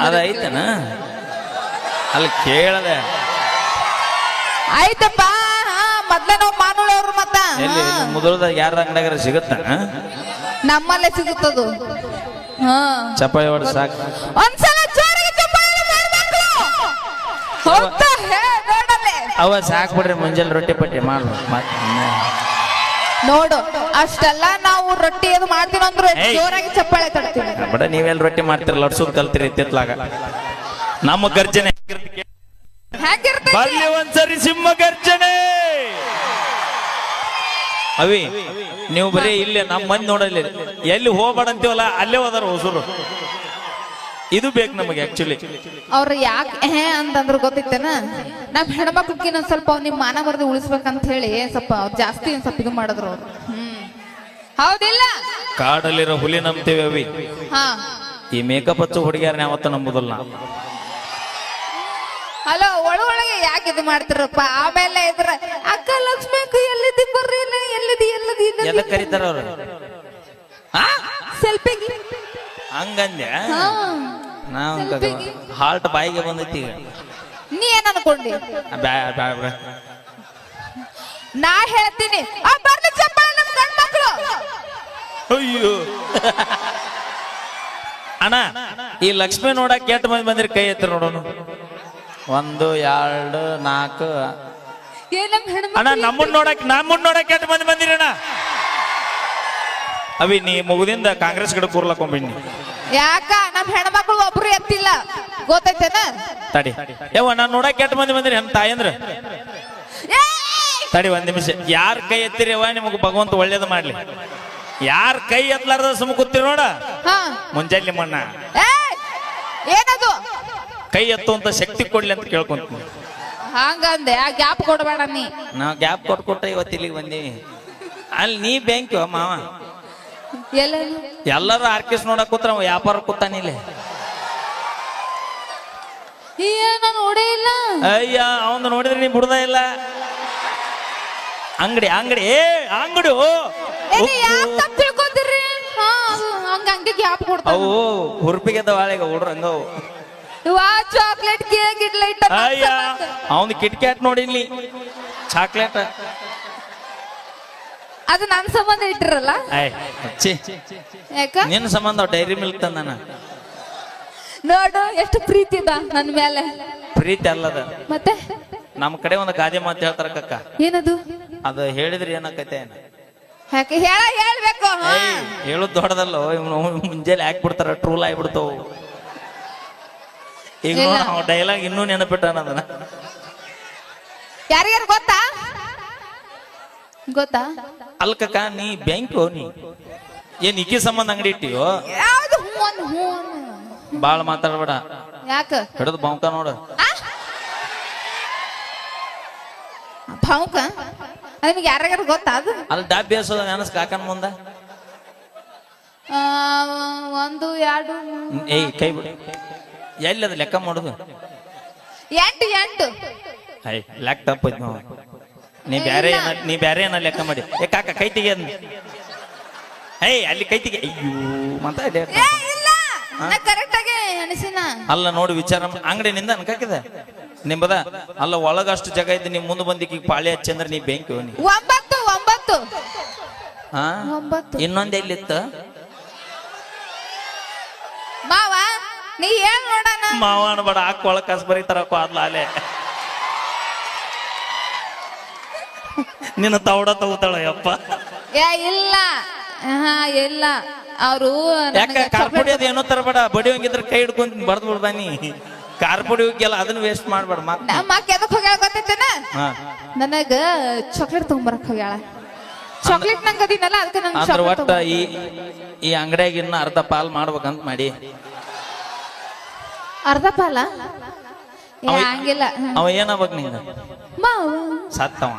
ಅದ ಐತನ ಅಲ್ಲಿ ಕೇಳದೆ. ಆಯ್ತಪ್ಪ ಹಾ ಮೊದ್ಲೇ ನಾವು ಮಾನೋಳವ್ರು ಮತ್ತ. ಎಲ್ಲಿ. ಮುದುಳ್ದಾಗ ಯಾರ ಅಂಗಡಿಯಾಗ ಸಿಗುತ್ತ? ನಮ್ಮಲ್ಲೇ ಸಿಗುತ್ತದು. ಹಾ. ಚಪಾಳಿ ಹೊಡ್ ಸಾಕು. ಒಂದ್ಸಲ ಜೋರಾಗಿ ಚಪ್ಪಾಳೆ ಮಾಡ್ಬೇಕು. ಹೋಗ್ತಾ ಹೇ ಅವ ಸಾಕ್ ಬಿಡ್ರಿ ಮುಂಜಾನೆ ರೊಟ್ಟಿ ಪಟ್ಟಿ ಮಾಡ್ಬೇಕು ಮತ್ತ್. ನೋಡು ಅಷ್ಟೆಲ್ಲ ನಾವು ರೊಟ್ಟಿ ಅದು ಮಾಡ್ತೀವಿ ಅಂದ್ರೆ ಜೋರಾಗಿ ಚಪ್ಪಾಳೆ ತಡ್ತೀವಿ ಬಡ ನೀವೆಲ್ಲ ರೊಟ್ಟಿ ಮಾಡ್ತೀರ ಲಡ್ಸೋದ್ ಕಲ್ತಿರಿ ತಿತ್ಲಾಗ ನಮ್ಮ ಗರ್ಜನೆ ಬರ್ಲಿ ಒಂದ್ಸರಿ ಸಿಂಹ ಗರ್ಜನೆ. ಅವಿ ನೀವು ಬರೀ ಇಲ್ಲೇ ನಮ್ಮ ಮಂದಿ ನೋಡಲಿ ಎಲ್ಲಿ ಹೋಗ್ಬೇಡ ಅಂತೀವಲ್ಲ ಅಲ್ಲೇ ಹೋದಾರ ಹೊಸರು. ಇದು ಬೇಕು ನಮಗೆ ಆಕ್ಚುಲಿ ಅವ್ರು ಯಾಕೆ ಹೇ ಅಂತಂದ್ರು ಗೊತ್ತಿತ್ತೇನ? ನಾವ್ ಹೆಣ್ಮಕ್ಳಕ್ಕಿನ್ನ ಸ್ವಲ್ಪ ನಿಮ್ ಮಾನ ಬರ್ದು ಉಳಿಸ್ಬೇಕಂತ ಹೇಳಿ ಸ್ವಲ್ಪ ಅವ್ರ್ ಜಾಸ್ತಿ ಸ್ವಲ್ಪ ಇದು ಮಾಡಿದ್ರು ಅವ್ರು. ಹ್ಮ್. ಹೌದಿಲ್ಲ? ಕಾಡಲ್ಲಿರೋ ಹುಲಿ ನಂಬ್ತೇವೆ ಅವಿ. ಹಾ. ಈ ಮೇಕಪ್ ಹಚ್ಚು ಹುಡುಗಿಯರ್ನ ಯಾವತ್ತ ನಂಬುದಲ್ಲ. ಹಲೋ ಒಳ ಒಳಗೆ ಯಾಕೆ ಇದು ಮಾಡ್ತಿರಪ್ಪ? ಆಮೇಲೆ ಇದ್ರ ಅಕ್ಕ ಲಕ್ಷ್ಮಿ ಅಕ್ಕ ಎಲ್ಲಿದ್ದಿ ಬರ್ರಿ ಎಲ್ಲಿದಿ ಎಲ್ಲಿದಿ ಎದಕ್ ಕರೀತಾರ ಅವ್ರು? ಸೆಲ್ಫಿಗೆ ಹಂಗಂದ್ಯ? ನಾವು. ಹಾಲ್ಟ್ ಬಾಯಿಗೆ ಬಂದೈತಿ ಈಗ. ನೀ ಏನ್ ಅನ್ಕೊಂಡಿ? ಬ್ಯಾ ಬ್ಯಾ ಬ್ಯಾ. ನಾ ಹೇಳ್ತೀನಿ. ಆ ಬರ್ಲಿ ಚಪ್ಪಾಳೆ ನಮ್ ಗಂಡ್ ಮಕ್ಳು. ಅಯ್ಯೋ. ಅಣ್ಣ ಈ ಲಕ್ಷ್ಮಿ ನೋಡಕ್ ಕೆಟ್ಟ ಮಂದಿ ಬಂದಿರಿ ಕೈ ಎತ್ತಿ ನೋಡೋಣ ಒಂದು ಎರಡು ನಾಲ್ಕು. ಏ ನಮ್ ಹೆಣ್ಮಕ್ಳು ಅಣ್ಣ ನಮ್ಮನ್ ನೋಡಕ್ ನಮ್ಮನ್ ನೋಡಕ್ ಕೆಟ್ಟ ಮಂದಿ ಬಂದಿರಿ ಅಣ್ಣ? ಅವಿ ನೀ ಮುಗಿದಿಂದ ಕಾಂಗ್ರೆಸ್ ಕಡೆ ಕೂರ್ಲಕೊಂಬಿಣ್ಣಿ ಯಾಕ? ನಮ್ ಹೆಣ್ಮಕ್ಳು ಒಬ್ರು ಎತ್ತಿಲ್ಲ. ಗೊತ್ತೈತೇನ? ತಡಿ. ಯವ್ವ ನಾನ್ ನೋಡಕ್ ಕೆಟ್ಟ ಮಂದಿ ಬಂದ್ರಿ. ನಮ್ಮ ತಾಯಂದ್ರ ತಡಿ ಒಂದ್ ನಿಮಿಷ. ಯಾರ ಕೈ ಎತ್ತಿರಿ ಅವ್ವ ನಿಮಗ್ ಭಗವಂತ ಒಳ್ಳೇದು ಮಾಡ್ಲಿ. ಯಾರ ಕೈ ಎತ್ತಲಾರ್ದ ಸುಮ್ ಕೂತಿರಿ ನೋಡ. ಹಾ. ಮುಂಜಾನೆ ಮಣ್ಣ. ಏಯ್! ಏನದು? ಕೈ ಎತ್ತುವಂತ ಶಕ್ತಿ ಕೊಡ್ಲಿ ಅಂತ ಕೇಳ್ಕೊಂತೀನಿ. ಹಂಗಂದೆ. ಆ ಗ್ಯಾಪ್ ಕೊಡ್ಬೇಡ ನೀ. ನಾವು ಗ್ಯಾಪ್ ಕೊಟ್ಟು ಇವತ್ತಿಲ್ಲಿಗೆ ಇವತ್ತು ಇಲ್ಲಿಗೆ ಬಂದೀವಿ ಅಲ್ಲಿ ನೀ ಬ್ಯಾಂಕ್ ಮಾವ. ಎಲ್ಲ ಎಲ್ಲರೂ ಆರ್ಕಿಸ್ಟ್ ನೋಡಕ್ ಕೂತ್ರ ಅವ ವ್ಯಾಪಾರ ಕೂತಾನಿಲ್ಲ ಏನ ನೋಡೇ ಇಲ್ಲ? ಅಯ್ಯ ಅವನು ನೋಡಿದ್ರೆ ನೀ ಬಿಡದ ಇಲ್ಲ. ಅಂಗಡಿ ಅಂಗಡಿ ಏ ಅಂಗಡಿ ಏನಿ ಯಾಕ್ ತಪ್ಪ್ ತಿಳ್ಕೊತೀರಿ ಹಾ ಅದು ಹಂಗ ಹಂಗೆ ಗ್ಯಾಪ್ ಕೊಡ್ತಾವ ಅವು ಹುರ್ಪಿಗೆ ವಾಳೆಗ ಹುಡ್ರ ಹಂಗವು. ವಾ ಚಾಕ್ಲೇಟ್ ಕೇಕ್ ಇಡ್ಲ ಇಟ್ಟ ಅಯ್ಯ ಅವನು ಕಿಟ್ ಕ್ಯಾಟ್ ನೋಡಿನ್ಲಿ ಚಾಕ್ಲೇಟ್ ಅದು ನನ್ನ ಸಂಬಂಧ ಇಟ್ಟಿರಲ್ಲ? ಯಾಕ? ನಿನ್ನ ಸಂಬಂಧ ಡೈರಿ ಮಿಲ್ಕ್ ತಂದಾನ? ನೋಡು ಎಷ್ಟು ಪ್ರೀತಿ ಇದ ನನ್ ಮೇಲೆ. ಪ್ರೀತಿ ಅಲ್ಲದ. ಮತ್ತೆ? ನಮ್ಮ ಕಡೆ ಒಂದು ಗಾದೆ ಮಾತು ಹೇಳ್ತಾರ ಕಕ್ಕ. ಏನದು? ಅದು ಹೇಳಿದ್ರೆ ಏನಾಕೈತೆ ಏನ ಯಾಕೆ? ಹೇಳ ಹೇಳ್ಬೇಕು ಹೇಳುದು ದೊಡ್ಡದಲ್ಲ. ಇವ್ನು ಮುಂಜಾನೆ ಹಾಕ್ಬಿಡ್ತಾರ ಟ್ರೂಲ್ ಆಗ್ಬಿಡ್ತಾವ ಈಗ ಡೈಲಾಗ್ ಇನ್ನೂ ನೆನಪಿಟ್ಟ ಅದನ್ನ ಯಾರಿಗಾರು ಗೊತ್ತಾ? ಗೊತ್ತಾ? ಅಲ್ಕಕ್ಕ ನೀ ಬ್ಯಾಂಕ್ ನೀ. ಏನ್ ಇಕ್ಕಿ ಸಂಬಂಧ ಅಂಗಡಿ ಇಟ್ಟಿಯೋ? ಯಾವ್ದು ಹೂ ಅನ್ನು ಬಾಳ ಮಾತಾಡ್ಬೇಡ. ಯಾಕ? ಹಿಡಿದು ಬಾಂಕ ನೋಡು? ಭಾವುಕ ಅದ್ ನಿಮ್ಗೆ ಯಾರಿಗಾರು ಗೊತ್ತಾ ಅದು? ಅಲ್ಲಿ ಡಬ್ಬಿ ಹಸೋದ ನೆನಸ್ ಕಾಕನ್ ಮುಂದ. ಆ, ಒಂದು ಎರಡು ಮೂರು, ಏಯ್ ಕೈ ಬಿಡು. ಎಲ್ಲಿ ಅದು ಲೆಕ್ಕ ಮಾಡುದು? ಎಂಟು ಎಂಟು. ಐ ಲೆಕ್ಕ ತಪ್ಪೈತ್ ನಾವು ನೀ ಬ್ಯಾರೆ ಏನ ನೀ ಬ್ಯಾರೆ ಏನ ಲೆಕ್ಕ ಮಾಡಿ. ಏ ಕಾಕ ಕೈ ತೆಗೆ ಹೇ ಏಯ್ ಅಲ್ಲಿ ಕೈ ತೆಗೆ ಅಯ್ಯೋ ಕರೆಕ್ಟ್ ಆಗಿ ಅನಿಸಿನ. ಅಲ್ಲ ನೋಡಿ ವಿಚಾರ ಅಂಗಡಿ ಅಂಗಡಿನಿಂದ ಅನ್ಕಾಕಿದೆ? ನಿಂಬದ? ಅಲ್ಲ ಒಳಗಷ್ಟು ಜಾಗ ಇದ್ದು ನಿಮ್ ಮುಂದೆ ಬಂದಿಕ್ಕೆ ಈಗ ಪಾಳಿ ಹಚ್ಚಂದ್ರೆ ನೀ ಬೆಂಕಿ ನೀ ಒಂಬತ್ತು ಒಂಬತ್ತು. ಹಾ? ಒಂಬತ್ತು. ಇನ್ನೊಂದ್ ಎಲ್ಲಿತ್ತು? ಮಾವ ನೀ ಏನ್ ನೋಡಣ? ಮಾವ ಅನ್ಬೇಡ ಹಾಕ್ ಒಳಗ್ ಕಸ್ ಬರೀತಾರ ಅದ್ಲ ಅಲೆ ನಿನ್ನ ತವಡ ತಗೋತಾಳ ಯಪ್ಪ ಏ ಇಲ್ಲ. ಹಾ ಇಲ್ಲ. ಅವರು ಯಾಕ ಕಾರ್ಪುಡಿ ಅದು ಏನೋ ತರಬೇಡ. ಬಡಿ ಹೋಗಿದ್ರೆ ಕೈ ಹಿಡ್ಕೊಂಡ್ ಬಡ್ದು ಬಿಡ್ಬಾನಿ ಕಾರ್ಪುಡಿ ಹೋಗಿಲ್ಲ ಅದನ್ನ ವೇಸ್ಟ್ ಮಾಡ್ಬೇಡ ಮತ್ ನಮ್ಮ ಅಕ್ಕ ಎದಕ್ ಹೋಗ್ಯಾಳ ಗೊತ್ತೈತೇನ? ಹಾ. ನನಗ ಚಾಕ್ಲೇಟ್ ತಗೊಂಬರಕ್ ಹೋಗ್ಯಾಳ. ಚಾಕ್ಲೇಟ್ ನಂಗೆ ಅದಿನಲ್ಲ ಅದಕ್ಕೆ ನಂಗೆ ಅಂದ್ರ ಚಾಕ್ಲೇಟ್ ಒಟ್ಟ ಈ ಈ ಅಂಗಡಿಯಾಗ ಇನ್ನ ಅರ್ಧ ಪಾಲ್ ಮಾಡ್ಬೇಕಂತ ಮಾಡಿ. ಅರ್ಧ ಪಾಲ? ಏ, ಅವ- ಹಂಗಿಲ್ಲ. ಅವ ಏನಾಗ್ಬೇಕು ನಿಂಗ? ಮಾವ ಸತ್ತವ.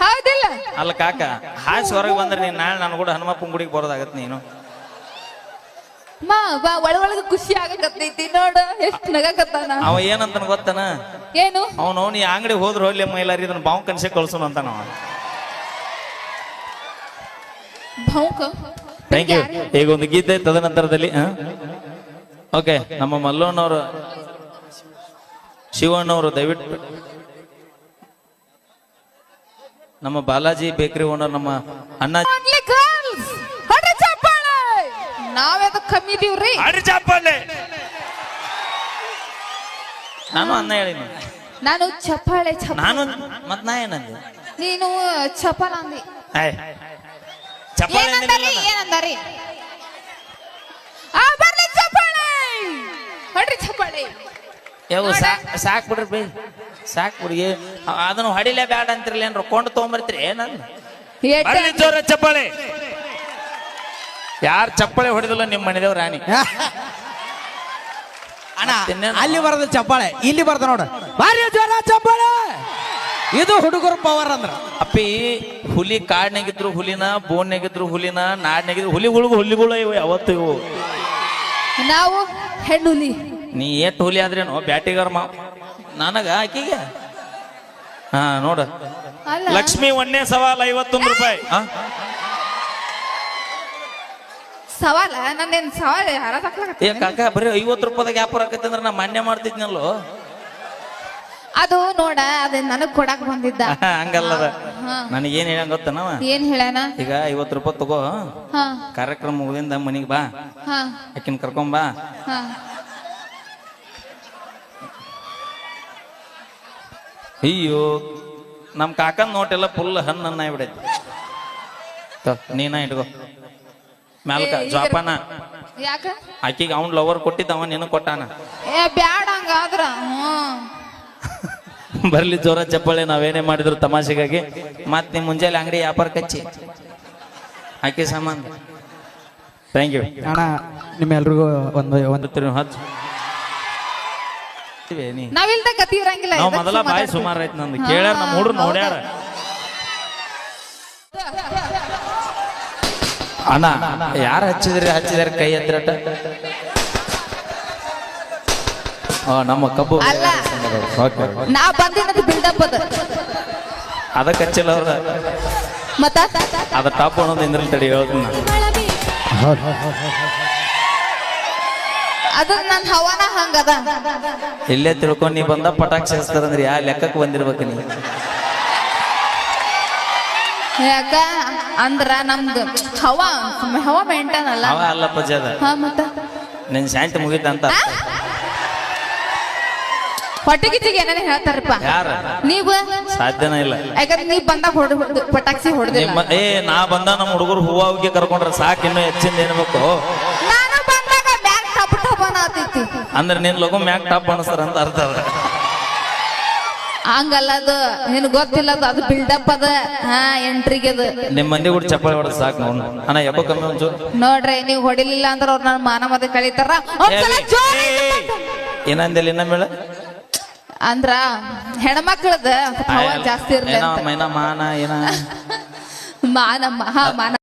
ಹೌದಿಲ್ಲ. ಅಲ್ಲ ಕಾಕ ಹಾಸಿ ಹೊರಗೆ ಬಂದ್ರೆ ನೀನ್ ನಾಳೆ ನಾನು ಕೂಡ ಹನುಮಪ್ಪನ ಗುಡಿಗೆ ಬರೋದಾಗತ್ತೆ ನೀನು. ಬಾ ಒಳ ಒಳಗ ಖುಷಿ ಆಗಕತ್ತೈತಿ ನೋಡು ಎಷ್ಟು ನಗಕತ್ತಾನ. ಅವ ಏನಂತ ಗೊತ್ತನ? ಏನು? ಅವನು ನೀ ಅಂಗಡಿ ಹೋದ್ರೆ ಹೋಗ್ಲಿ ಮೈಲಾರಿ ಇದನ್ನ ಬಾವು ಕನ್ಸೆ ಕಳ್ಸೋಣ ಅಂತ ನಾವು ಭಾವುಕ ಥ್ಯಾಂಕ್ ಯು ಈಗ ಒಂದು ಗೀತೆ ತದನಂತರದಲ್ಲಿ? ಓಕೆ ನಮ್ಮ ಮಲ್ಲೋನವರು ಶಿವಣ್ಣವರು ದಯವಿಟ್ಟು ನಮ್ಮ ಬಾಲಾಜಿ ಬೇಕರಿ ಓನರ್ ನಮ್ಮ ಅಣ್ಣ Only girls. ಹೊಡ್ರಿ ಚಪ್ಪಾಳೆ. ನಾವ್ಯಾವ್ದಕ್ ಕಮ್ಮಿ ಇದೀವ್ರಿ? ನಾನು ಅನ್ನ ಹೇಳಿನಿ. ನಾನು ಚಪ್ಪಾಳೆ ಚಪ್ಪ ನಾನು ಮತ್ ನಾ ಏನಂದೆ? ನೀನು ಚಪಲ ಅಂದಿ. ಏಯ್, ಚಪ್ಪಾಳೆ ಏನಂದಾರಿ ಅಂದಿಲ್ಲ ನಾನು. ಏನಂದಾರಿ ಆ ಬರ್ಲಿ ಚಪ್ಪಾಳೆ. ಹೊಡ್ರಿ ಚಪ್ಪಾಳೆ. ಯಾವ ನೋಡ. ಸಾಕ್ ಸಾಕ್ ಬಿಡ್ರಿ ಬೈ. ಸಾಕ್ ಹುಡುಗಿ. ಅದನ್ನು ಹೊಡಿಲೇ ಬ್ಯಾಡ ಅಂತಿರ್ಲಿ ಏನ್ರ ಕೊಂಡು ತೊಗೊಂಬರ್ತೀರಿ? ಬರ್ಲಿ ಜೋರ ಚಪ್ಪಾಳೆ ಯಾರ ಚಪ್ಪಾಳೆ ಹೊಡೆದಿಲ್ಲ ನಿಮ್ಮ ಮನೆದೇವ್ ರಾಣಿ? ಅಣ್ಣ? ಅಲ್ಲಿ ಬರದ ಚಪ್ಪಾಳೆ ಇಲ್ಲಿ ಬರ್ದ ನೋಡ. ಭಾರಿ ಜೋರ ಚಪ್ಪಾಳೆ. ಇದು ಹುಡುಗರು ಪವರ್ ಅಂದ್ರ. ಅಪ್ಪಿ ಹುಲಿ ಕಾಡ್ನಾಗಿದ್ರು ಹುಲಿನ ಬೋನ್ಯಾಗಿದ್ರು ಹುಲಿನ ನಾಡ್ನಾಗಿದ್ರು ಹುಲಿಗಳಿಗೂ ಹುಲಿಗಳು ಇವು ಯಾವತ್ತು ಇವು. ನಾವು ಹೆಣ್ಣುಲಿ. ನೀ ಏಟ್ ಹುಲಿ ಆದ್ರೇನು? ಬ್ಯಾಟಿಗಾರ ಮಾ ನನಗ ಆಕಿಗೆ? ಹಾ ನೋಡ. ಅಲ್ಲ. ಲಕ್ಷ್ಮಿ ಒಂದೇ ಸವಾಲ್ ಐವತ್ತೊಂದು ರೂಪಾಯಿ. ಆ? ಸವಾಲ? ನನ್ನೇನ್ ಸವಾಲ ಯಾರ ಏ ಕಾಕ ಬರೀ ಐವತ್ತು ರೂಪಾಯಿದಾಗ ವ್ಯಾಪಾರ ಆಕೈತೆ ಅಂದ್ರೆ ನಾ ಮಾನ್ಯ ಮಾಡ್ತಿದ್ನಲ್ಲೋ? ಅದು ನೋಡ ಅದ ನನಗ್ ಕೊಡಾಕ್ ಬಂದಿದ್ದ. ಹಂಗಲ್ಲದ. ಹಾ. ನನಗೇನ್ ಹೇಳ ಗೊತ್ತನವ? ಏನ್ ಹೇಳಣ ಈಗ ಐವತ್ತು ರೂಪಾಯಿ ತಗೋ. ಹಾ. ಕಾರ್ಯಕ್ರಮ ಮುಗಿದಿಂದ ಮನಿಗೆ ಬಾ. ಹಾ. ಆಕಿನ ಕರ್ಕೊಂಬಾ. ಹಾ. ಅಯ್ಯೋ ನಮ್ ಕಾಕನ್ ನೋಟೆಲ್ಲ ಫುಲ್ ಹಣ್ಣನ್ನ ಬಿಡೈತಿ ನೀನ ಇಟ್ಕೋ ಮ್ಯಾಲ್ಕ ಜಾಪಾನ ಯಾಕ ಆಕಿಗೆ ಅವನ್ ಲವರ್ ಕೊಟ್ಟಿದ್ದವ ನೀನು ಕೊಟ್ಟಾನ ಏ ಬ್ಯಾಡ ಹಂಗಾದ್ರ ಹ್ಮ್ ಬರ್ಲಿ ಜೋರ ಚಪ್ಪಳೆ ನಾವೇನೇ ಮಾಡಿದ್ರು ತಮಾಷೆಗಾಗಿ ಮತ್ ನಿಮ್ ಮುಂಜಾನೆ ಅಂಗಡಿ ವ್ಯಾಪಾರ ಕಚ್ಚಿ ಆಕೆ ಸಾಮಾನು ಥ್ಯಾಂಕ್ ಯು ಅಣ್ಣ ನಿಮ್ಮೆಲ್ರಿಗೂ ಒಂದು ಒಂದು ತಿರು ಹಚ್ಚು ಇವೆ ನೀ. ನಾವಿಲ್ದ ಗತಿ ಇರಂಗಿಲ್ಲ. ನಾವ್ ಇದಕ್ಕೆ ಮೊದಲ ಬಾಯಿ ಮಾತಾಡ್ತೀವಿ. ಸುಮಾರು ಐತ್ ನಂದು. ಹಾ, ಕೇಳ್ಯಾರ ನಮ್ಮ ಹುಡ್ರು ಹೌದಾ? ನೋಡ್ಯಾರ. ಅಣ್ಣ ಯಾರು ಹಚ್ಚಿದ್ರಿ ಹಚ್ಚಿದಾರೆ ಕೈ ಎತ್ತಿರಟ ಓ ನಮ್ಮ ಕಬ್ಬು. ಅಲ್ಲ. ಓಕೆ ನಾ ಬಂದಿನದು ಬಿಲ್ಡಪ್ ಅದ. ಅದಕ್ಕೆ ಹಚ್ಚಿಲ್ಲ ಅವ್ರ. ಮತ್ತ? ಅದ ಟಾಪ್ ಅನ್ನೋದು ಇಂದ್ರಲ್ಲಿ ತಡಿ ಹೇಳ್ತೀನಿ ನಾನು. ಅದು ನನ್ನ ಹವಾನ ಹಂಗದ. ಇಲ್ಲೇ ತಿಳ್ಕೊಂಡು ನೀ ಬಂದ ಪಟಾಕ್ಷಿ ಹಚ್ತಾರಂದ್ರಿ ಯಾ ಲೆಕ್ಕಕ್ಕೆ ಬಂದಿರ್ಬೇಕು ನೀ. ಯಾಕ? ಅಂದ್ರ ನಮ್ದು ಹವಾ ಹವಾ ಮೇಂಟೈನ್ ಅಲ್ಲ. ಅವ ಅಲ್ಲಪ್ಪ ಜದ ಹಾ ಮತ್ತ? ನಿನ್ ಶಾಂತಿ ಮುಗಿತಂತ ಅಂತ ಹೊಟ್ಟೆಗಿಚ್ಚಿಗೆ ಏನೇನು ಹೇಳ್ತಾರಪ್ಪ. ಯಾರ? ನೀವು? ಸಾಧ್ಯನೇ ಇಲ್ಲ. ಯಾಕಂದ್ರೆ ನೀ ಬಂದಾಗ ಹೊಡ್ ಪಟಾಕ್ಷಿ ಪಟಾಕ್ಸಿ ಹೊಡೆದಿಲ್ಲ. ನಿಮ್ಮ ಏ ನಾ ಬಂದ ನಮ್ಮ ಹುಡುಗರು ಹೂವ ಹೋಗಿ ಕರ್ಕೊಂಡ್ರೆ ಸಾಕು ಇನ್ನು ಹೆಚ್ಚಿಂದ ಏನ್ಬೇಕು ಅಂದ್ರೆ ನಿನ್ ಲಗು ಮ್ಯಾಕ್ ಟಾಪ್ ಅನಸ್ತಾರ ಅಂತ ಅರ್ಥ ಅದ. ಹಂಗಲ್ಲ ಅದು. ನಿನ್ ಗೊತ್ತಿಲ್ಲ ಅದು. ಅದು ಬಿಲ್ಡಪ್ ಅದ. ಹಾ ಎಂಟ್ರಿಗೆ ಅದು. ನಿಮ್ ಮಂದಿ ಕೂಡ ಚಪ್ಪಾಳೆ ಹೊಡೆದ್ ಸಾಕು ನೋಡ್. ಅಣ್ಣ ಎಬ್ಬ ಕಮ್ಮಿ ಒಂಚೂರು. ನೋಡ್ರಿ ನೀವ್ ಹೊಡಿಲಿಲ್ಲ ಅಂದ್ರೆ ಅವ್ರ ನಾನು ಮಾನ ಮದ ಕಳೀತಾರ. ಒಂದ್ಸಲ ಜೋರ್ ಏನಂದಿಲ್ಲ ಇನ್ನ ಮೇಳ ಅಂದ್ರ ಹೆಣ್ಮಕ್ಳದ. ಜಾಸ್ತಿ ಏನೋ ಇರ್ಲಿ ಮಾನ ಏನ. ಮಾನ ಹಾ ಮಾನ.